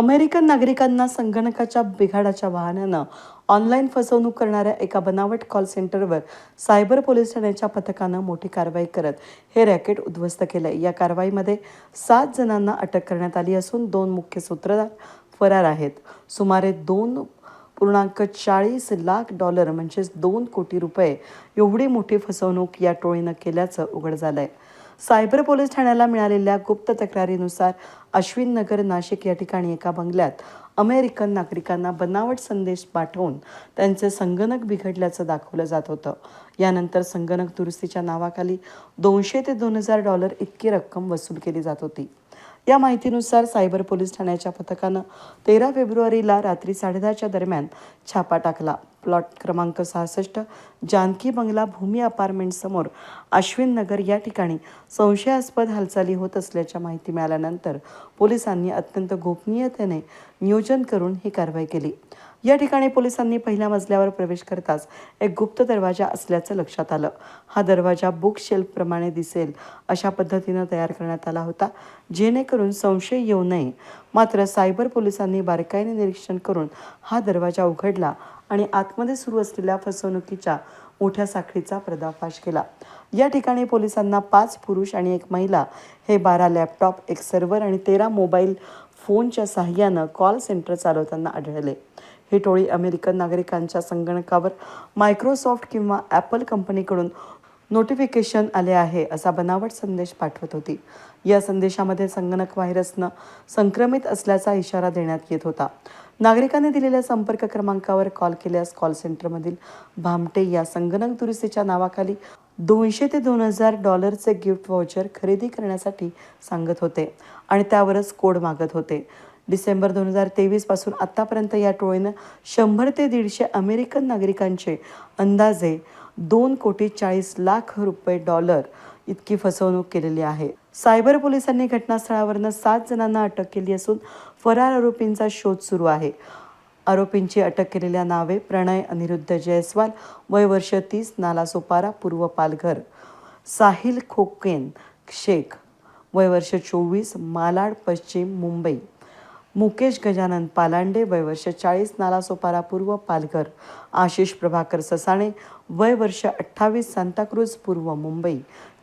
American नागरिकांना संगणकाच्या बिघाडाच्या वाहनानं ऑनलाईन फसवणूक करणाऱ्या एका बनावट कॉल सेंटरवर सायबर पोलीस ठाण्याच्या पथकानं मोठी कारवाई करत हे रॅकेट उद्ध्वस्त केलंय. या कारवाईमध्ये सात जणांना अटक करण्यात आली असून दोन मुख्य सूत्रधार फरार आहेत. सुमारे दोन पूर्णांक चाळीस लाख डॉलर म्हणजेच दोन कोटी रुपये एवढी मोठी फसवणूक या टोळीनं केल्याचं उघड झालं आहे सायबर पोलीस ठाण्याला मिळालेल्या गुप्त तक्रारीनुसार अश्विन नगर नाशिक या ठिकाणी एका बंगल्यात अमेरिकन नागरिकांना बनावट संदेश पाठवून त्यांचे संगणक बिघडल्याचं दाखवलं जात होतं. यानंतर संगणक दुरुस्तीच्या नावाखाली दोनशे ते दोन हजार डॉलर इतकी रक्कम वसूल केली जात होती. या माहितीनुसार सायबर पोलीस ठाण्याच्या पथकानं तेरा फेब्रुवारीला रात्री साडेदहाच्या दरम्यान छापा टाकला. प्लॉट क्रमांक सहासष्ट जानकी बंगला भूमी अपार्टमेंटसमोर अश्विन नगर या ठिकाणी संशयास्पद हालचाली होत असल्याच्या माहिती मिळाल्यानंतर पोलिसांनी अत्यंत गोपनीयतेने नियोजन करून ही कारवाई केली. या ठिकाणी पोलिसांनी पहिल्या मजल्यावर प्रवेश करताच एक गुप्त दरवाजा असल्याचं लक्षात आलं. हा दरवाजा बुक शेल्फप्रमाणे दिसेल अशा पद्धतीनं तयार करण्यात आला होता जेणेकरून संशय येऊ नये. मात्र सायबर पोलिसांनी बारकाईने निरीक्षण करून हा दरवाजा उघडला आणि आतमध्ये सुरू असलेल्या फसवणुकीच्या मोठ्या साखळीचा पर्दाफाश केला. या ठिकाणी पोलिसांना पाच पुरुष आणि एक महिला हे बारा लॅपटॉप एक सर्व्हर आणि तेरा मोबाईल फोनच्या सहाय्यानं कॉल सेंटर चालवताना आढळले. ही टोळी अमेरिकन नागरिकांच्या संगणकावर मायक्रोसॉफ्ट किंवा ॲपल कंपनीकडून नोटिफिकेशन आले आहे असा बनावट संदेश पाठवत होती. या संदेशामध्ये संगणक व्हायरसनं संक्रमित असल्याचा इशारा देण्यात येत होता. नागरिकांनी दिलेल्या संपर्क क्रमांकावर कॉल केल्यास कॉल सेंटरमधील भामटे या संगणक दुरुस्तीच्या नावाखाली दोनशे ते दोन हजार डॉलरचे गिफ्ट व्हाउचर खरेदी करण्यासाठी सांगत होते आणि त्यावरच कोड मागत होते. डिसेंबर दोन हजार तेवीसपासून आतापर्यंत या टोळीनं शंभर ते दीडशे अमेरिकन नागरिकांचे अंदाजे दोन कोटी चाळीस लाख रुपये डॉलर इतकी फसवणूक केलेली आहे. सायबर पोलिसांनी घटनास्थळावरनं सात जणांना अटक केली असून फरार आरोपींचा शोध सुरू आहे. आरोपींची अटक केलेल्या नावे प्रणय अनिरुद्ध जयस्वाल वय वर्ष तीस नालासोपारा पूर्व पालघर. साहिल खोकेन शेख वय वर्ष चोवीस मालाड पश्चिम मुंबई. मुकेश गजानन पालांडे वय वर्ष चाळीस नालासोपारा पूर्व पालघर. आशिष प्रभाकर ससाणे वय वर्ष अठ्ठावीस सांताक्रूज पूर्व मुंबई.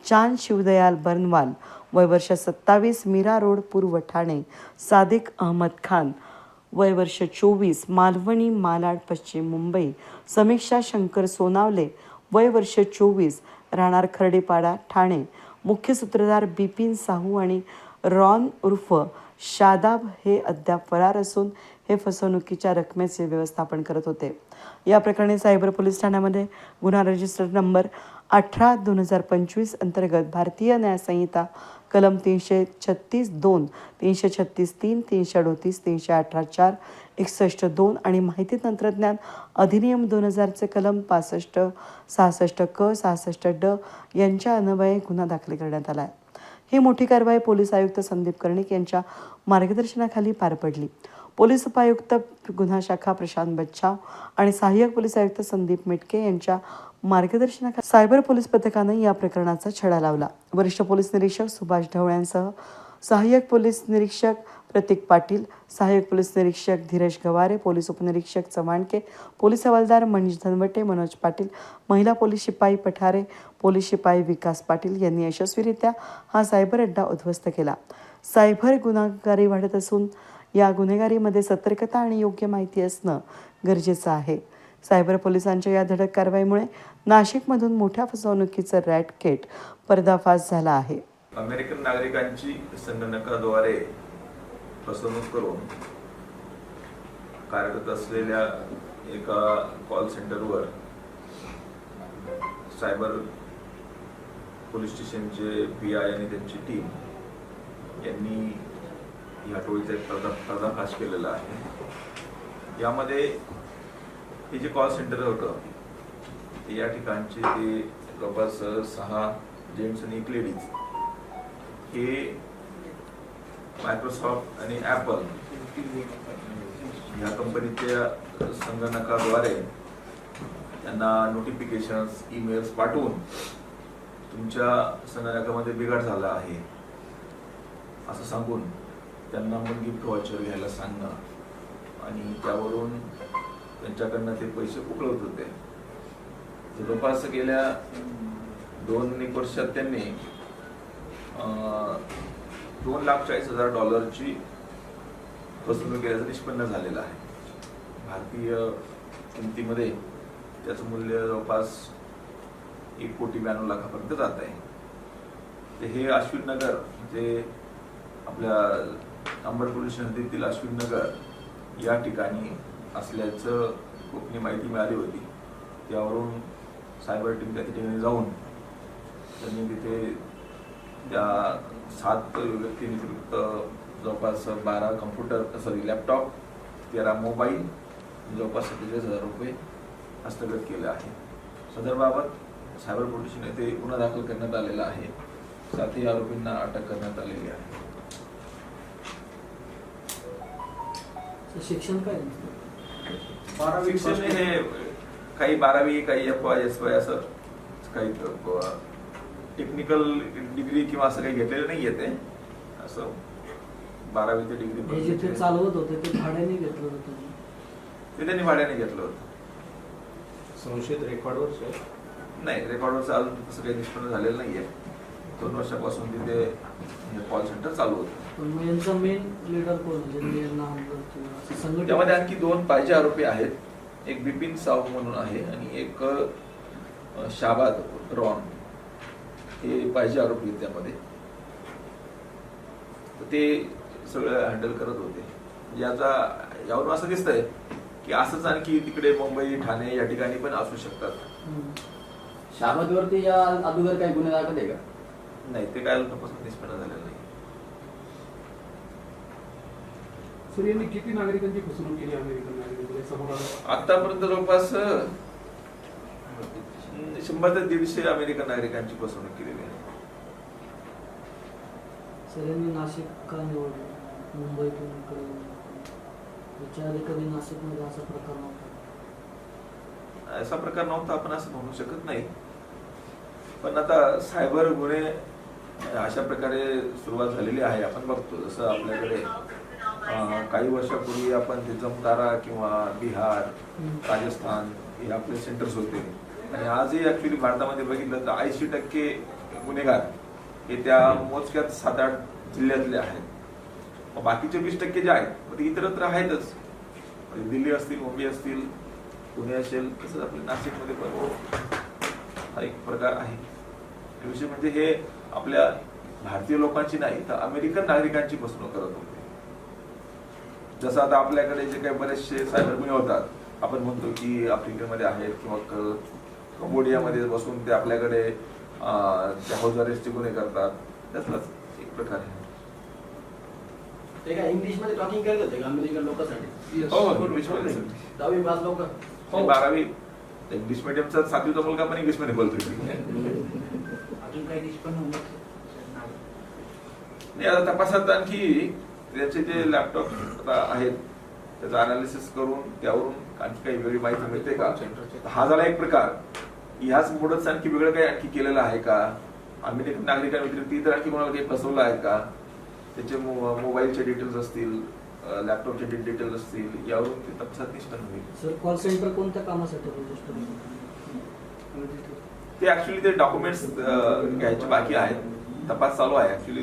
चांद शिवदयाल बर्नवाल वय वर्ष सत्तावीस मीरा रोड पूर्व ठाणे सादिक अहमद खान वय वर्ष चोवीस मालवणी मालाड पश्चिम मुंबई समीक्षा शंकर सोनावले वय वर्ष चोवीस राहणार खर्डेपाडा ठाणे. मुख्य सूत्रधार बिपिन साहू आणि रॉन उर्फ शादाब हे अद्याप फरार असून हे फसवणुकीच्या रकमेचे व्यवस्थापन करत होते. या प्रकरणी सायबर पोलीस ठाण्यामध्ये गुन्हा रजिस्टर नंबर अठरा दोन हजार पंचवीस अंतर्गत भारतीय न्यायसंहिता कलम तीनशे छत्तीस दोन तीनशे छत्तीस तीन तीनशे अडोतीस तीनशे अठरा चार एकसष्ट दोन आणि माहिती तंत्रज्ञान अधिनियम दोन हजारचे कलम पासष्ट सहासष्ट क सहासष्ट ड यांच्या अन्वये गुन्हा दाखल करण्यात आला आहे ही मोठी कारवाई पोलीस आयुक्त संदीप कर्णिक यांच्या मार्गदर्शनाखाली पार पडली. पोलीस उपायुक्त गुन्हा शाखा प्रशांत बच्छाव आणि सहाय्यक पोलीस आयुक्त संदीप मिटके यांच्या मार्गदर्शनाखा सायबर पोलीस पथकानं या प्रकरणाचा छडा लावला. वरिष्ठ पोलीस निरीक्षक सुभाष ढवळ्यांसह सहाय्यक पोलीस निरीक्षक प्रतीक पाटील सहाय्यक पोलीस निरीक्षक धीरज गवारे पोलीस उपनिरीक्षक चव्हाणके पोलीस हवालदार मनीष धनवटे मनोज पाटील महिला पोलीस शिपाई पठारे पोलीस शिपाई विकास पाटील यांनी यशस्वीरित्या हा सायबर अड्डा उद्ध्वस्त केला. सायबर गुन्हागारी वाढत असून या गुन्हेगारीमध्ये सतर्कता आणि योग्य माहिती असणं गरजेचं आहे. सायबर पोलिसांच्या या धडक कारवाईमुळे नाशिकमधून मोठ्या फसवणुकीचं रॅटकेट पर्दाफाश झाला आहे. अमेरिकन नागरिकांची संगणकाद्वारे फसवणूक करून कार्यरत असलेल्या एका कॉल सेंटरवर सायबर पोलीस स्टेशनचे पी आय आणि त्यांची टीम यांनी या टोळीचा एक पर्दा पर्दाफाश केलेला आहे. यामध्ये हे जे कॉल सेंटर होतं ते या ठिकाणचे ते जवळपास सहा जेंट्स आणि एक लेडीज हे मायक्रोसॉफ्ट आणि ॲपल या कंपनीच्या संगणकाद्वारे त्यांना नोटिफिकेशन्स ईमेल्स पाठवून तुमच्या संगणकामध्ये बिघाड झाला आहे असं सांगून त्यांना मग गिफ्ट वॉचर घ्यायला सांगणं आणि त्यावरून त्यांच्याकडनं ते पैसे उकळत होते. जवळपास गेल्या दोन एक वर्षात त्यांनी दोन लाख चाळीस हजार डॉलरची फसवणूक केल्याचं निष्पन्न झालेलं आहे. भारतीय किमतीमध्ये त्याचं मूल्य जवळपास एक कोटी ब्याण्णव लाखापर्यंत जात आहे. तर हे अश्विन नगर जे आपल्या अंबड नदीतील अश्विन नगर या ठिकाणी असल्याचं गोपनीय माहिती मिळाली होती. त्यावरून सायबर टीम त्या ठिकाणी जाऊन त्यांनी तिथे त्या सात व्यक्तींविरुद्ध जवळपास बारा कम्प्युटर सॉरी लॅपटॉप तेरा मोबाईल जवळपास सत्तेचाळीस हजार रुपये हस्तगत केले आहे. सदरबाबत सायबर पोलीस येथे गुन्हा दाखल करण्यात आलेला आहे. सातही आरोपींना अटक करण्यात आलेली आहे. शिक्षण काय शिक्षण हे काही बारावी काही एफ वाय एस वाय असं काही टेक्निकल डिग्री किंवा असं काही घेतलेलं नाही येते असं बारावी ते डिग्री जिथे चालवत होते ते भाड्याने घेतलं होतं ते त्यांनी भाड्याने घेतलं होतं. संशयित रेकॉर्डवर. नाही रेकॉर्डवरचं अजून तसं काही निष्पन्न झालेलं नाहीये. दोन वर्षापासून तिथे कॉल सेंटर चालू होतं. पण मग यांचा मेन लीडर म्हणजे त्यामध्ये आणखी दोन पाहिजे आरोपी आहेत. एक बिपिन साहू म्हणून आहे आणि एक शाबाद रॉन. हे पाहिजे आरोपी आहेत त्यामध्ये. ते सगळं हँडल करत होते. याचा यावरून असं दिसतंय की असंच आणखी तिकडे मुंबई ठाणे या ठिकाणी पण असू शकतात. शाबादवरती या अगोदर काही गुन्हे दाखल आहे का? नाही ते काय तपासून निष्पन्न झालेलं नाही. सर यांनी किती नागरिकांची फसवणूक केली अमेरिकन नागरिकांमध्ये? समोर आलं. आतापर्यंत जवळपास शंभर ते दीडशे अमेरिकन नागरिकांची फसवणूक केलेली आहे. सर यांनी नाशिक का निवडलं मुंबईतून इकडे आधी कधी नाशिकमध्ये असा प्रकार नव्हता. असा प्रकार नव्हता आपण असं म्हणू शकत नाही. पण आता सायबर गुन्हे अशा प्रकारे सुरुवात झालेली आहे. आपण बघतो जसं आपल्याकडे काही वर्षापूर्वी आपण ते जमतारा किंवा बिहार राजस्थान हे आपले सेंटर्स होते. आणि आजही ऍक्च्युली भारतामध्ये बघितलं तर ऐंशी टक्के गुन्हेगार हे त्या मोजक्यात सात आठ जिल्ह्यातले आहेत. मग बाकीचे वीस टक्के जे आहेत मग ते इतरत्र आहेतच. म्हणजे दिल्ली असतील मुंबई असतील पुणे असेल तसंच आपल्या नाशिकमध्ये पण हो, हा एक प्रकार आहे. विषय म्हणजे हे आपल्या भारतीय लोकांची नाही तर अमेरिकन नागरिकांची फसवणूक करत होते. जसं आता आपल्याकडे जे काही बरेचसे सायबर गुन्हे होतात आपण म्हणतो की आफ्रिकेमध्ये आहेत किंवा क- कंबोडियामध्ये बसून ते आपल्याकडे हाऊस अरेस्टचे गुन्हे करतात. त्यातलाच एक प्रकार आहे. ते काय इंग्लिशमध्ये टॉकिंग करत होते का अमेरिकन लोकांसाठी? हो हो इंग्लिशमध्ये दहावी पास लोक. हो बारावी इंग्लिश मिडियमचा सातवीचा मुलगा पण इंग्लिशमध्ये निष्पन्न नाही. आता तपासात आणखी त्याचे जे लॅपटॉप आहेत त्याचं अनालिसिस करून त्यावरून आणखी काही वेगळी माहिती मिळते का? हा झाला एक प्रकार. ह्याच पुढंच आणखी वेगळं काही आणखी केलेलं आहे का? अमेरिकन नागरिकांव्यतिरिक्त इतर आणखी कोणाला काही फसवलं आहे का? त्याचे मोबाईलचे डिटेल्स असतील लॅपटॉपचे डिटेल्स असतील यावरून ते तपासात निष्पन्न होईल. सर कॉल सेंटर कोणत्या कामासाठी ते ऍक्च्युली ते डॉक्युमेंट्स घ्यायचे बाकी आहेत. तपास चालू आहे ऍक्च्युली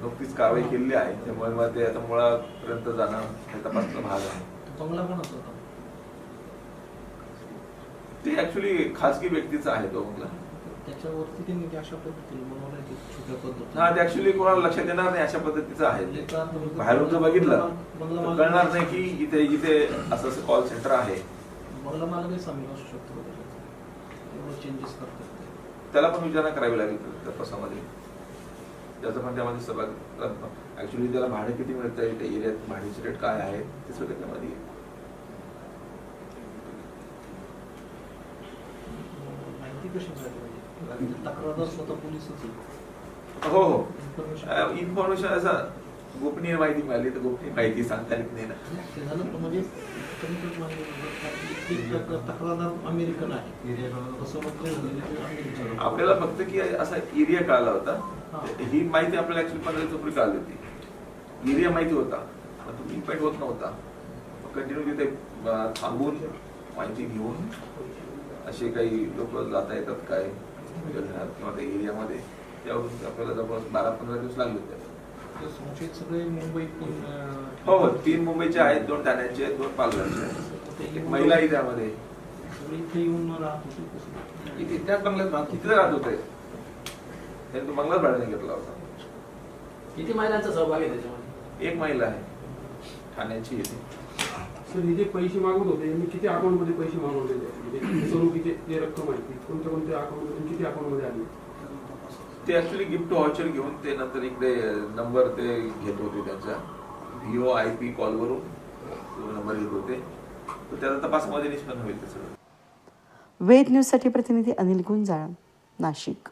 नुकतीच कारवाई केलेली आहे. त्यामुळे मग ते आता मुळापर्यंत जाणं हे तपासचा भाग आहे. ते ऍक्च्युली खासगी व्यक्तीचा आहे तो बंगला. त्याच्यावरती त्यांनी ते अशा पद्धतीने छोट्या हा ते ऍक्च्युली कोणाला लक्षात येणार नाही अशा पद्धतीचं आहे. ते बाहेरून जर बघितलं कळणार नाही की इथे इथे असं असं कॉल सेंटर आहे. बंगला मालकही सामील असू शकतो. चेंजेस करतात. त्याला पण विचारणा करावी लागेल तपासामध्ये त्याचं पण त्यामध्ये सहभाग ऍक्च्युली त्याला भाडे किती मिळतं त्या एरियात भाड्याचे रेट काय आहे ते सगळं त्यामध्ये येईल. माहिती कशी मिळाली तक्रारदार स्वतः पोलिसच. हो हो. इन्फॉर्मेशन असं गोपनीय माहिती मिळाली तर गोपनीय माहिती सांगता येत नाही ना. म्हणजे अमेरिकन आहे. आपल्याला फक्त की असा एरिया कळाला होता. हा. माहिती आपल्याला ऍक्च्युली पंधरा चोपडी कळाली होती. एरिया माहिती होता. पण तो इम्पॅक्ट होत नव्हता. कंटिन्यू तिथे थांबून माहिती घेऊन असे काही लोक जाता येतात काय? किंवा त्या एरियामध्ये. त्यावरून आपल्याला जवळपास बारा पंधरा दिवस लागले होते. संशयित सगळे अं, हो हो तीन मुंबईचे आहेत दोन ठाण्याचे आहेत दोन पालघरचे आहेत. एक महिला आहे. त्यामध्ये इथे येऊन राहत होते कसं इथे त्याच बंगल्यात राहतो किती राहत होते. त्यांनी तो बंगलाच भाड्याने घेतला होता. किती महिलांचा सहभाग आहे त्याच्यामध्ये? एक महिला आहे. ठाण्याची येते सर हे जे पैसे मागवत होते. यांनी किती अकाउंटमध्ये पैसे मागवलेले? म्हणजे जे रक्कम आहे? ती कोणत्या कोणत्या अकाउंटमधून किती अकाउंटमध्ये आली? ते ऍक्च्युली गिफ्ट व्हाउचर घेऊन ते नंतर इकडे नंबर ते घेत होते त्यांचा. व्हिओ आय पी कॉलवरून नंबर घेत होते. तर त्याचा तपासामध्ये निष्पन्न होईल ते सगळं. वेद न्यूजसाठी प्रतिनिधी अनिल गुंजाळ नाशिक.